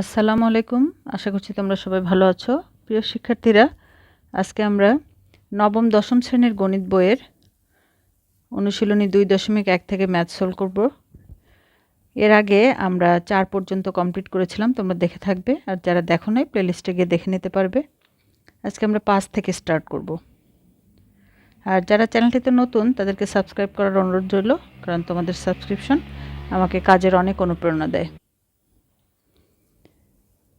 আসসালামু আলাইকুম। আশা করছি তোমরা সবাই ভালো আছো। প্রিয় শিক্ষার্থীরা, আজকে আমরা নবম, দশম শ্রেণির গণিত বইয়ের অনুশীলনী দুই দশমিক এক থেকে ম্যাথ সলভ করব। এর আগে আমরা চার পর্যন্ত কমপ্লিট করেছিলাম, তোমরা দেখে থাকবে। আর যারা দেখো নাই, প্লেলিস্টে গিয়ে দেখে নিতে পারবে। আজকে আমরা পাঁচ থেকে স্টার্ট করব। আর যারা চ্যানেলটিতে নতুন, তাদেরকে সাবস্ক্রাইব করার অনুরোধ রইল, কারণ তোমাদের সাবস্ক্রিপশন আমাকে কাজের অনেক অনুপ্রেরণা দেয়।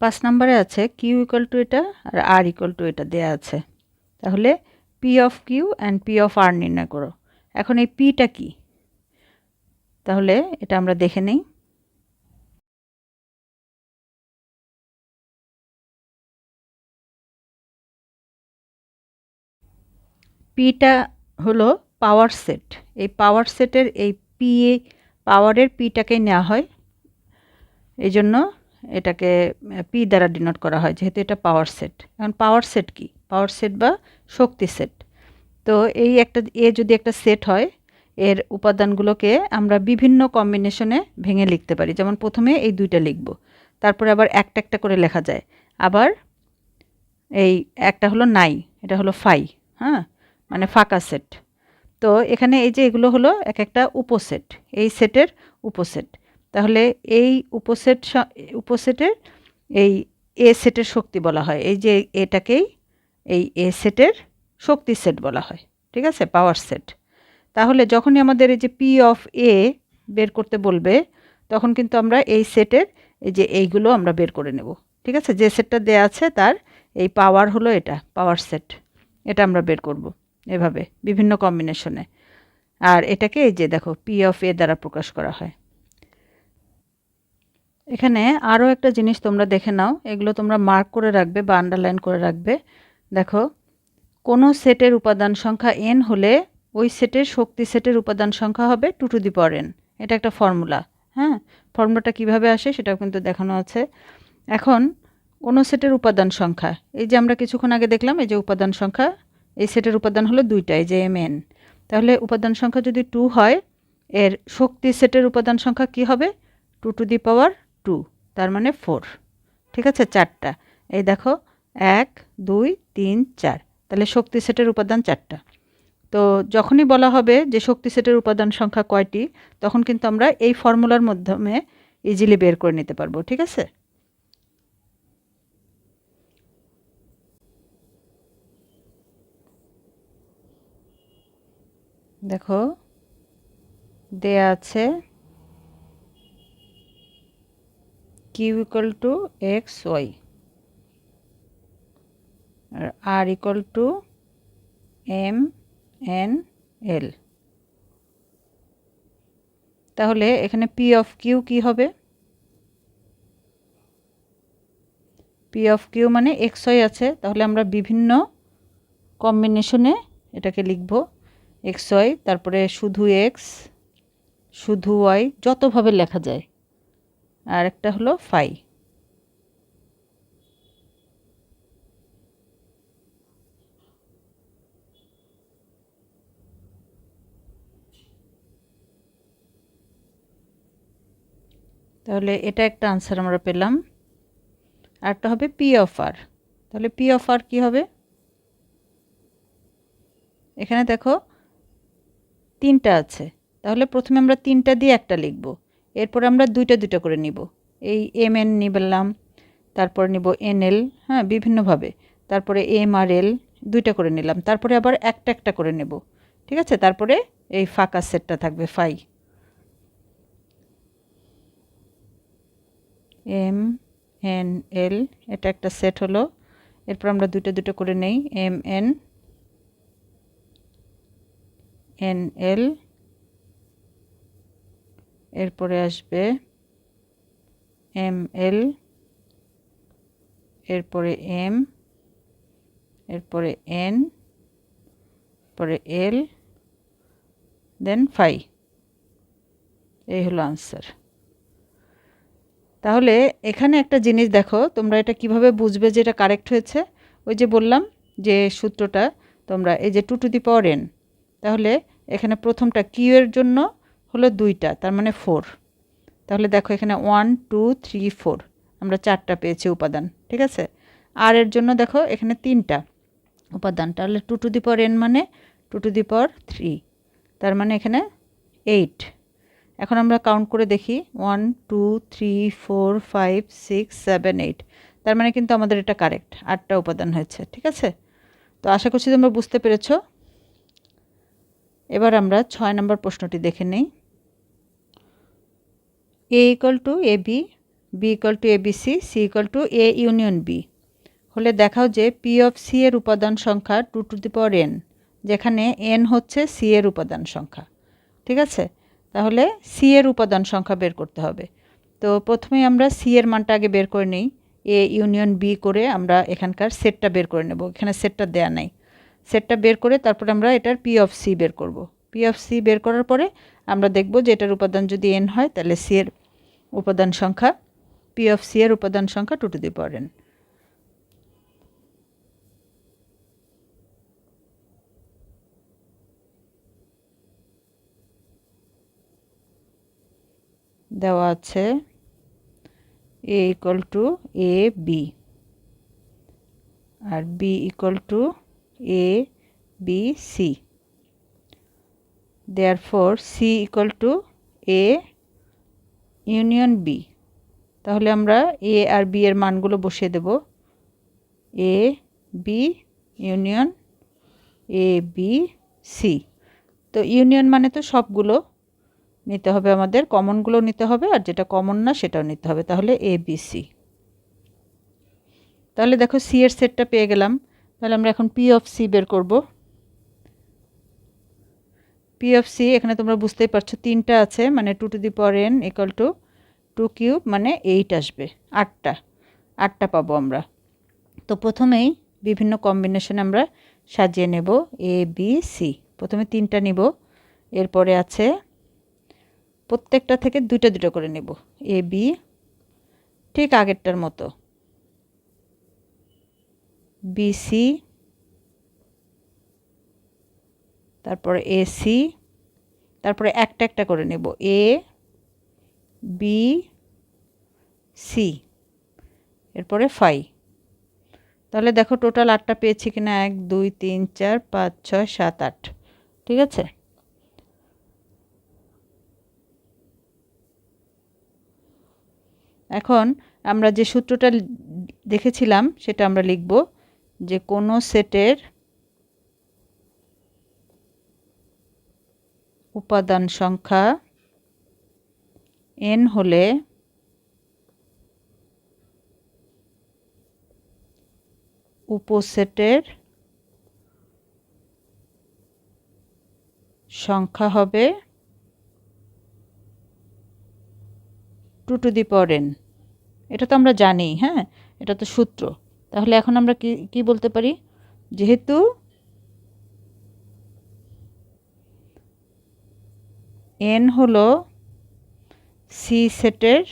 পাঁচ নম্বরে আছে কিউ ইকুয়াল টু এটা আর আর ইকুয়াল টু এটা দেয়া আছে। তাহলে P of Q and P of R নির্ণয় করো। এখন এই পিটা কি? তাহলে এটা আমরা দেখে নেই। পিটা হলো পাওয়ার সেট এই পাওয়ার সেটের এই পি পাওয়ারের পিটাকে নেওয়া হয়। এই জন্য এটাকে পি দ্বারা ডিনোট করা হয়, যেহেতু এটা পাওয়ার সেট এখন পাওয়ার সেট কি? পাওয়ার সেট বা শক্তি সেট তো এই একটা, এ যদি একটা সেট হয়, এর উপাদানগুলোকে আমরা বিভিন্ন কম্বিনেশনে ভেঙে লিখতে পারি। যেমন প্রথমে এই দুইটা লিখব, তারপরে আবার একটা একটা করে লেখা যায়। আবার এই একটা হলো নাই এটা হলো ফাই হ্যাঁ? মানে ফাঁকা সেট তো এখানে এই যে এগুলো হলো এক একটা উপসেট এই সেটের উপসেট তাহলে এই উপসেট উপসেটের এই এ সেটের শক্তি বলা হয়। এই যে এটাকেই এই এ সেটের শক্তি সেট বলা হয়। ঠিক আছে? Power set. তাহলে যখনই আমাদের এই যে পি অফ এ বের করতে বলবে, তখন কিন্তু আমরা এই সেটের এই যে এইগুলো আমরা বের করে নেব। ঠিক আছে? যে সেটটা দেয়া আছে তার এই পাওয়ার হলো এটা, পাওয়ার সেট। এটা আমরা বের করব এভাবে, বিভিন্ন কম্বিনেশনে আর এটাকে এই যে দেখো পি অফ এ দ্বারা প্রকাশ করা হয়। এখানে আরও একটা জিনিস তোমরা দেখে নাও। এগুলো তোমরা মার্ক করে রাখবে বা আন্ডারলাইন করে রাখবে। দেখো, কোনো সেটের উপাদান সংখ্যা এন হলে ওই সেটের শক্তি সেটের উপাদান সংখ্যা হবে two to the power N এটা একটা ফর্মুলা হ্যাঁ? ফর্মুলাটা কীভাবে আসে সেটাও কিন্তু দেখানো আছে। এখন, কোনো সেটের উপাদান সংখ্যা, এই যে আমরা কিছুক্ষণ আগে দেখলাম, এই যে উপাদান সংখ্যা, এই সেটের উপাদান হলো দুইটা এই যে এম এন তাহলে উপাদান সংখ্যা যদি টু হয়, এর শক্তি সেটের উপাদান সংখ্যা কি হবে? Two to the power two, তার মানে ফোর। ঠিক আছে, চারটা। এই দেখো, এক, দুই, তিন, চার। তাহলে শক্তি সেটের উপাদান চারটা। তো যখনই বলা হবে যে শক্তি সেটের উপাদান সংখ্যা কয়টি, তখন কিন্তু আমরা এই ফর্মুলার মাধ্যমে ইজিলি বের করে নিতে পারব। ঠিক আছে? দেখো, দেয়া আছে Q equal to X Y R R equal to M N L তাহলে এখানে পি অফ কিউ কি হবে? পি অফ কিউ মানে এক্স ওয়াই আছে। তাহলে আমরা বিভিন্ন কম্বিনেশনে এটাকে লিখব। এক্স ওয়াই তারপরে শুধু এক্স শুধু ওয়াই যতভাবে লেখা যায়। আর একটা হলো ফাই। তাহলে এটা একটা আনসার আমরা পেলাম। আরটা হবে পি অফ আর তাহলে পি অফ আর কী হবে? এখানে দেখো তিনটা আছে। তাহলে প্রথমে আমরা তিনটা দিয়ে একটা লিখব। এরপর আমরা দুইটা দুইটা করে নিব। এই এম এন নিবলাম, তারপর নিব এন এল হ্যাঁ বিভিন্নভাবে। তারপরে এম আর এল দুইটা করে নিলাম। তারপরে আবার একটা একটা করে নেব। ঠিক আছে? তারপরে এই ফাঁকা সেটটা থাকবে, ফাই। এম এন এল এটা একটা সেট হলো। এরপর আমরা দুটো দুটো করে নেই। এম এন এন এল এরপরে আসবে এম এল, এরপরে এম, এরপরে এন পরে এল, দেন ফাই। এই হলো আনসার। তাহলে এখানে একটা জিনিস দেখো, তোমরা এটা কীভাবে বুঝবে যে এটা কারেক্ট হয়েছে? ওই যে বললাম যে সূত্রটা, তোমরা এই যে two to the power N, তাহলে এখানে প্রথমটা কিউ এর জন্য হলো দুইটা, তার মানে ফোর তাহলে দেখো এখানে ওয়ান টু থ্রি ফোর আমরা চারটা পেয়েছি উপাদান, ঠিক আছে? আর এর জন্য দেখো এখানে তিনটা উপাদান, তাহলে two to the power N মানে two to the power three তার মানে এখানে এইট এখন আমরা কাউন্ট করে দেখি one two three four five six seven eight তার মানে কিন্তু আমাদের এটা কারেক্ট আটটা উপাদান হয়েছে, ঠিক আছে? তো আশা করছি তোমরা বুঝতে পেরেছ। এবার আমরা ছয় নম্বর প্রশ্নটি দেখে নেই। A equal to A B B equal to A B C C equal to A union B হলে দেখাও যে পি অফ সি এর উপাদান সংখ্যা two to the power N যেখানে এন হচ্ছে সি এর উপাদান সংখ্যা। ঠিক আছে? তাহলে সি এর উপাদান সংখ্যা বের করতে হবে। তো প্রথমেই আমরা সি এর মানটা আগে বের করে নিই। এ ইউনিয়ন বি করে আমরা এখানকার সেটটা বের করে নেব। এখানে সেটটা দেয়া নাই। সেটটা বের করে তারপরে আমরা এটার পি অফ সি বের করব। পি অফ সি বের করার পরে আমরা দেখব যে এটার উপাদান যদি এন হয়, তাহলে সি এর উপাদান সংখ্যা পি অফ সি এর উপাদান সংখ্যা two to the power N দেওয়া আছে A equal to A B R B equal to A B C four C equal to A union B তাহলে আমরা এ আর বি এর মানগুলো বসিয়ে দেব। A B union A B C তো union মানে তো সবগুলো নিতে হবে আমাদের কমনগুলো নিতে হবে, আর যেটা কমন না সেটাও নিতে হবে। তাহলে এ বি সি তাহলে দেখো সি এর সেটটা পেয়ে গেলাম। তাহলে আমরা এখন পি অফ সি বের করব। পি অফ সি এখানে তোমরা বুঝতেই পারছ, তিনটা আছে মানে two to the power N equal to two cube মানে এইট আসবে, আটটা আটটা পাবো আমরা। তো প্রথমেই বিভিন্ন কম্বিনেশন আমরা সাজিয়ে নেব এ বি সি প্রথমে তিনটা নিব, এরপরে আছে প্রত্যেকটা থেকে দুটো দুটো করে নেব এ বি ঠিক আগেরটার মতো। বিসি তারপরে এসি তারপরে একটা একটা করে নেব। এ বি সি এরপরে ফাই তাহলে দেখো টোটাল আটটা পেয়েছি কিনা? এক, দুই, তিন, চার, পাঁচ, ছয়, সাত, আট। ঠিক আছে? এখন আমরা যে সূত্রটা দেখেছিলাম, সেটা আমরা লিখব যে কোনো সেটের উপাদান সংখ্যা এন হলে উপসেটের সংখ্যা হবে two to the power N এটা তো আমরা জানি হ্যাঁ? এটা তো সূত্র। তাহলে এখন আমরা কি কি বলতে পারি? যেহেতু এন হলো সি সেটের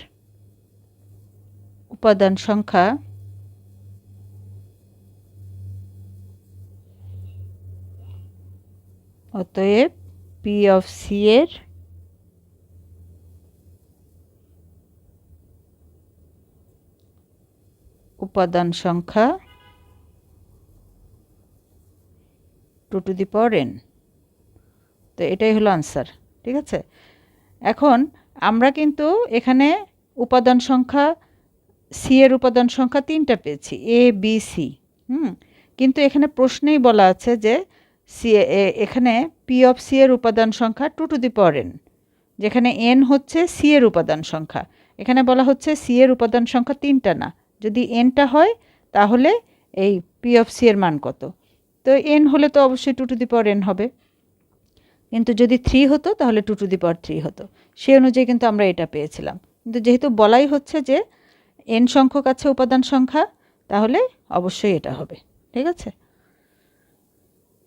উপাদান সংখ্যা। অতএব পি অফ সি এর উপাদান সংখ্যা two to the power N তো এটাই হলো আনসার ঠিক আছে? এখন আমরা কিন্তু এখানে উপাদান সংখ্যা সি এর উপাদান সংখ্যা তিনটা পেয়েছি এ বি সি হুম? কিন্তু এখানে প্রশ্নেই বলা আছে যে সি এখানে পি অফ সি এর উপাদান সংখ্যা two to the power N যেখানে এন হচ্ছে সি এর উপাদান সংখ্যা। এখানে বলা হচ্ছে সি এর উপাদান সংখ্যা তিনটা না। যদি এনটা হয়, তাহলে এই পি অফ সি এর মান কত? তো এন হলে তো অবশ্যই two to the power N হবে। কিন্তু যদি থ্রি হতো, তাহলে two to the power three হতো। সে অনুযায়ী কিন্তু আমরা এটা পেয়েছিলাম। কিন্তু যেহেতু বলাই হচ্ছে যে এন সংখ্যক আছে উপাদান সংখ্যা, তাহলে অবশ্যই এটা হবে। ঠিক আছে?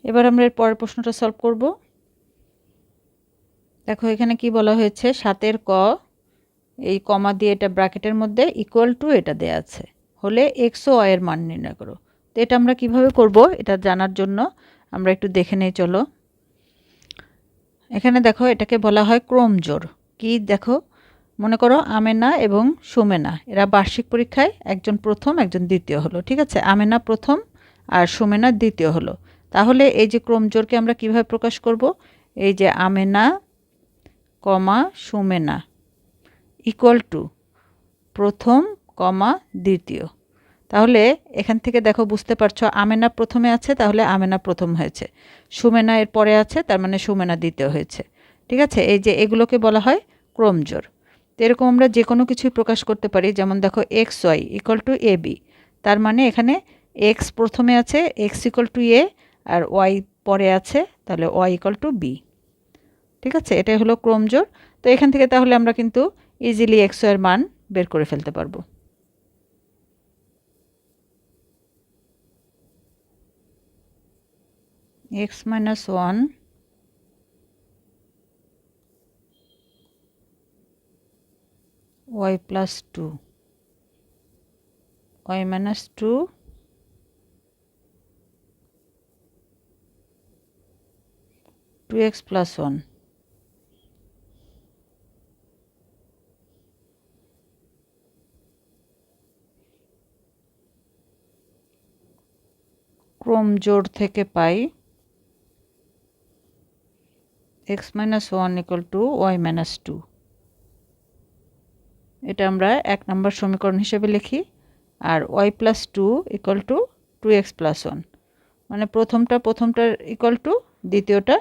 এবার আমরা এর পরের প্রশ্নটা সলভ করব। দেখো, এখানে কি বলা হয়েছে? সাতের ক, এই কমা দিয়ে এটা ব্র্যাকেটের মধ্যে ইকুয়াল টু এটা দেয়া আছে। হলে এক্সের মান নির্ণয় করো। তো এটা আমরা কীভাবে করব? এটা জানার জন্য আমরা একটু দেখে নেই, চলো। এখানে দেখো এটাকে বলা হয় ক্রোম জোর। কি দেখো? মনে করো আমেনা এবং সুমেনা। এরা বার্ষিক পরীক্ষায় একজন প্রথম, একজন দ্বিতীয় হলো, ঠিক আছে? আমেনা প্রথম আর সুমেনা দ্বিতীয় হলো। তাহলে এই যে ক্রমজোরকে আমরা কীভাবে প্রকাশ করব? এই যে Amena, comma, Sumena equal to প্রথম, কমা, দ্বিতীয়। তাহলে এখান থেকে দেখো বুঝতে পারছ আমেনা প্রথমে আছে, তাহলে আমেনা প্রথম হয়েছে। সুমেনা এর পরে আছে, তার মানে সুমেনা দ্বিতীয় হয়েছে। ঠিক আছে? এই যে এগুলোকে বলা হয় ক্রমজোর। তো এরকম আমরা যে কোনো কিছুই প্রকাশ করতে পারি, যেমন দেখো X Y equal to A B তার মানে এখানে এক্স প্রথমে আছে এক্স ইকুয়াল টু এ আর ওয়াই পরে আছে, তাহলে ওয়াই ইকুয়াল টু বি ঠিক আছে? এটাই হলো ক্রমজোর। তো এখান থেকে তাহলে আমরা কিন্তু ইজিলি এক্সের মান বের করে ফেলতে পারব। X minus one y plus 2 y minus 2 2x plus 1 ক্রম জোড় থেকে পাই x minus 1 equal to y minus 2 এটা আমরা এক নম্বর সমীকরণ হিসেবে লিখি, আর Y plus two equal to two X plus one মানে প্রথমটা প্রথমটার ইকুয়াল টু দ্বিতীয়টা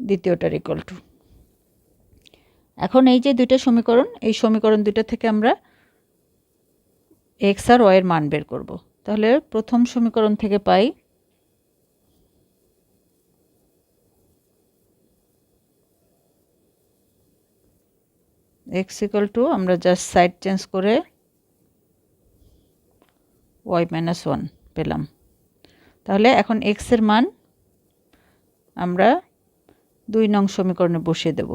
দ্বিতীয়টার ইকুয়াল টু এখন এই যে দুইটা সমীকরণ, এই সমীকরণ দুইটা থেকে আমরা এক্স আর ওয়াইয়ের মান বের করব। তাহলে প্রথম সমীকরণ থেকে পাই এক্স ইকাল টু আমরা জাস্ট সাইড চেঞ্জ করে ওয়াই মাইনাস ওয়ান পেলাম। তাহলে এখন এক্সের মান আমরা দুই নং সমীকরণে বসিয়ে দেব।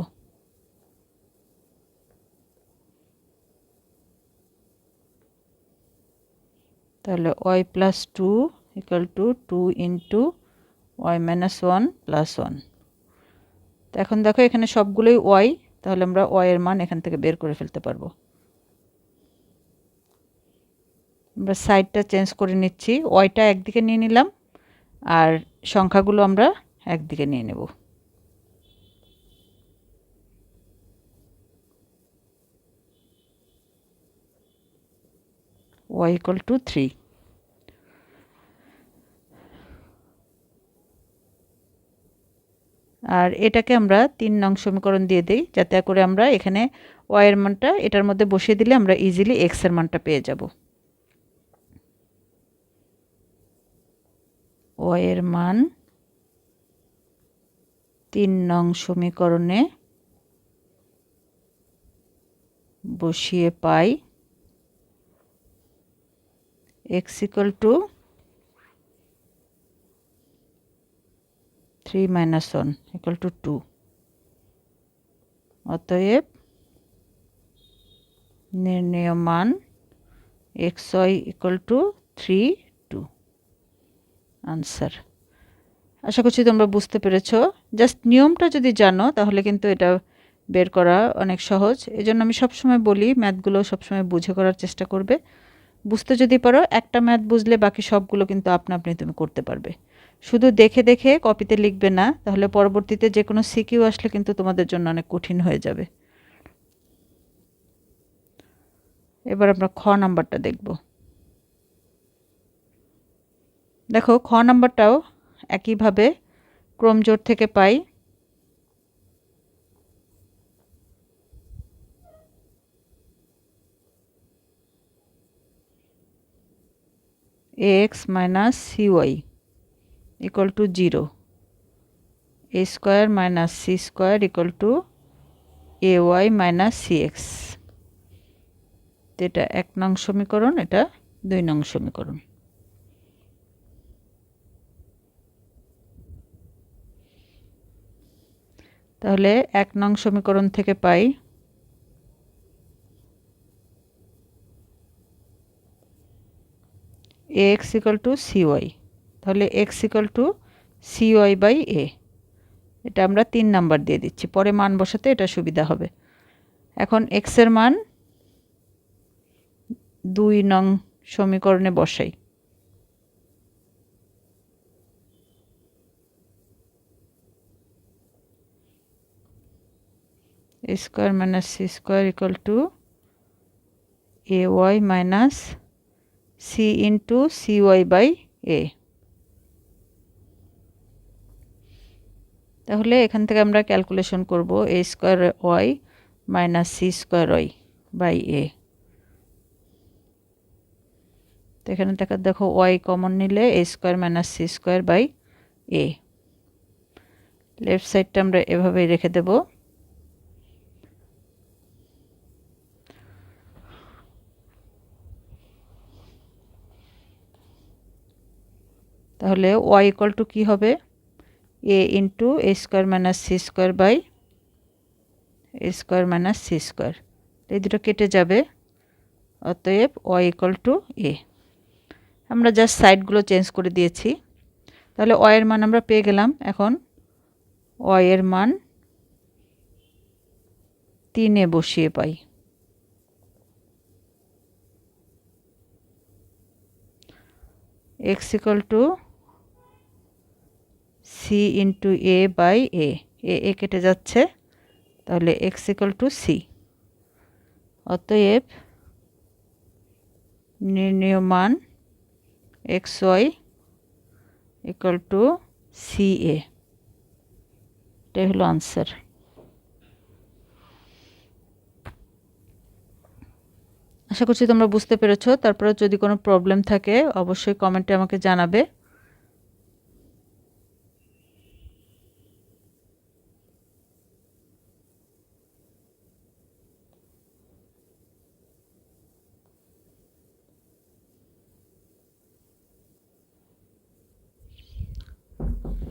তাহলে Y plus two equal to two into Y minus one plus one তো এখন দেখো এখানে সবগুলোই ওয়াই তাহলে আমরা ওয়াই এর মান এখান থেকে বের করে ফেলতে পারব। আমরা সাইডটা চেঞ্জ করে নিচ্ছি। ওয়াইটা একদিকে নিয়ে নিলাম আর সংখ্যাগুলো আমরা একদিকে নিয়ে নেব। ওয়াই ইকুয়াল টু থ্রি আর এটাকে আমরা তিন নং সমীকরণ দিয়ে দিই, যাতে করে আমরা এখানে ওয়াইয়ের মানটা, এটার মধ্যে বসিয়ে দিলে আমরা ইজিলি এক্সের মানটা পেয়ে যাব। ওয়াইয়ের মান তিন নং সমীকরণে বসিয়ে পাই X equal to three minus one equal to two অতএব নির্ণয় মান X Y equal to three two answer আশা করছি তোমরা বুঝতে পেরেছ। জাস্ট নিয়মটা যদি জানো, তাহলে কিন্তু এটা বের করা অনেক সহজ। এজন্য আমি সবসময় বলি ম্যাথগুলো সবসময় বুঝে করার চেষ্টা করবে। বুঝতে যদি পারো, একটা ম্যাথ বুঝলে বাকি সবগুলো কিন্তু আপনা আপনি তুমি করতে পারবে। শুধু দেখে দেখে কপিতে লিখবে না, তাহলে পরবর্তীতে যে কোনো সিকিউ আসলে কিন্তু তোমাদের জন্য অনেক কঠিন হয়ে যাবে। এবার আমরা খ নাম্বারটা দেখব। দেখো, খ নাম্বারটাও একইভাবে ক্রমজোর থেকে পাই। X minus C Y equal to 0 a square minus c square equal to ay minus cx এটা এক নং সমীকরণ, এটা দুই নং সমীকরণ। তাহলে এক নং সমীকরণ থেকে পাই X equal to C Y তাহলে X equal to C Y by A এটা আমরা তিন নাম্বার দিয়ে দিচ্ছি। পরে মান বসাতে এটা সুবিধা হবে। এখন এক্সের মান দুই নং সমীকরণে বসাই। a square minus c square equal to ay minus c into cy by a তাহলে এখান থেকে আমরা ক্যালকুলেশন করব A square Y minus C square Y by A তো এখানে দেখা, দেখো ওয়াই কমন নিলে A square minus C square by A left সাইডটা আমরা এভাবেই রেখে দেব। তাহলে ওয়াই ইকুয়াল টু কী হবে? A into A square minus C square by A square minus C square এই দুটো কেটে যাবে, অতএব ওয়াই ইকুয়াল টু এ আমরা জাস্ট সাইডগুলো চেঞ্জ করে দিয়েছি। তাহলে ওয়ের মান আমরা পেয়ে গেলাম এখন। ওয়ের মান তিনে বসিয়ে পাই। X equal to c into a by a a কেটে যাচ্ছে, তাহলে এক্স ইকুয়াল টু সি অতএব নির্ণয় মান x y equal to c a এটাই হলো আনসার আশা করছি তোমরা বুঝতে পেরেছ। তারপরে যদি কোনো প্রবলেম থাকে, অবশ্যই কমেন্টে আমাকে জানাবে।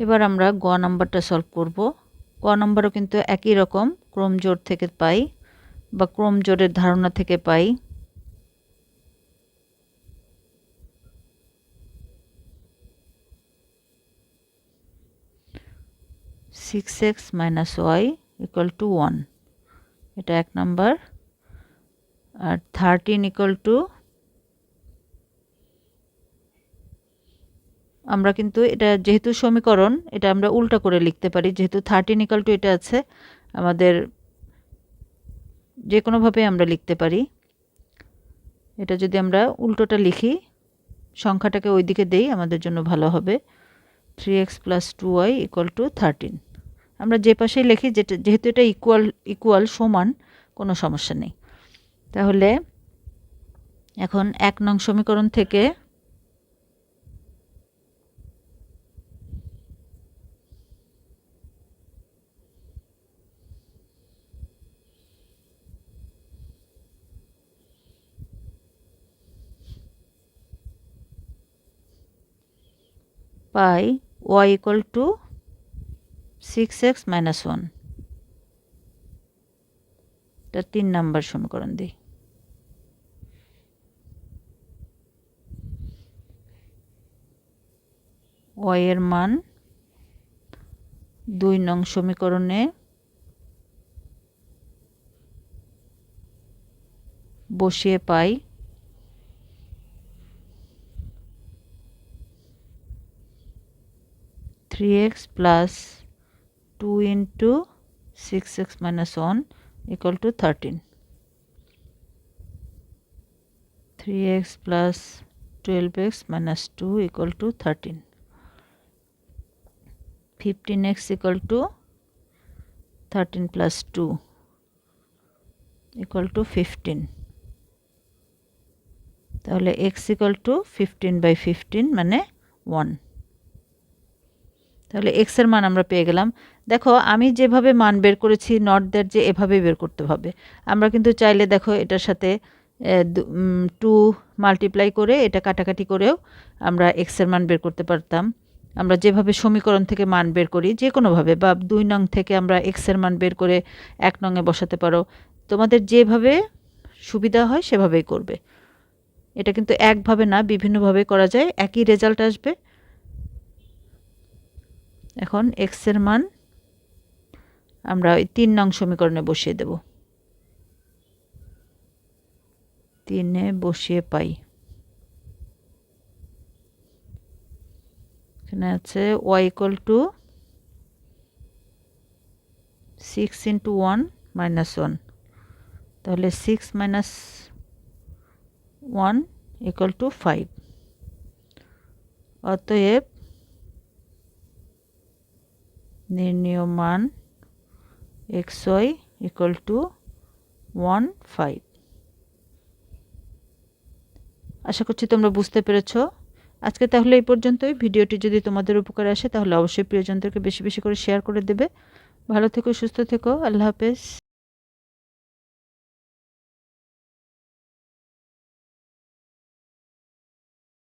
এবার আমরা গ নাম্বারটা সলভ করব। গ নাম্বারও কিন্তু একই রকম, ক্রোম জোর থেকে পাই বা ক্রোম জোরের ধারণা থেকে পাই। Six x minus y equal to one এটা এক নাম্বার। আর থার্টিন ইকুয়াল টু আমরা কিন্তু এটা যেহেতু সমীকরণ, এটা আমরা উল্টা করে লিখতে পারি। যেহেতু থার্টিন ইকাল টু এটা আছে, আমাদের যে কোনোভাবে আমরা লিখতে পারি। এটা যদি আমরা উল্টোটা লিখি, সংখ্যাটাকে ওই দিকে দেই, আমাদের জন্য ভালো হবে। Three x plus two y equal to thirteen আমরা যে পাশেই লিখি, যেটা, যেহেতু এটা ইকুয়াল ইকুয়াল সমান, কোনো সমস্যা নেই। তাহলে এখন এক নং সমীকরণ থেকে পাই y equal to six x minus one. এটা তিন নাম্বার সমীকরণ দিই ওয়াইয়ের মান দুই নং সমীকরণে বসিয়ে পাই three x plus two into six x minus one equal to thirteen three x plus twelve x minus two equal to thirteen fifteen x equal to thirteen plus two equal to fifteen তাহলে x equal to fifteen by fifteen মানে one তাহলে এক্সের মান আমরা পেয়ে গেলাম। দেখো, আমি যেভাবে মান বের করেছি নট দ্যাট যে এভাবে বের করতে হবে। আমরা কিন্তু চাইলে দেখো, এটার সাথে টু মাল্টিপ্লাই করে এটা কাটাকাটি করেও আমরা এক্সের মান বের করতে পারতাম। আমরা যেভাবে সমীকরণ থেকে মান বের করি, যে কোনোভাবে, বা দুই নং থেকে আমরা এক্সের মান বের করে এক নংয়ে বসাতে পারো। তোমাদের যেভাবে সুবিধা হয়, সেভাবেই করবে। এটা কিন্তু একভাবে না, বিভিন্নভাবে করা যায়, একই রেজাল্ট আসবে। এখন এক্সের মান আমরা ওই তিন নং সমীকরণে বসিয়ে দেব। তিনে বসিয়ে পাই। এখানে আছে y equal to six into one minus one তাহলে six minus one equal to five অতএব নির্ণীয় মান x y equal to one five. আশা করছি তোমরা বুঝতে পেরেছ। আজকে তাহলে এই পর্যন্তই। ভিডিওটি যদি তোমাদের উপকারে আসে, তাহলে অবশ্যই প্রিয়জনদেরকে বেশি বেশি করে শেয়ার করে দেবে। ভালো থেকো, সুস্থ থেকো। আল্লাহ হাফেজ।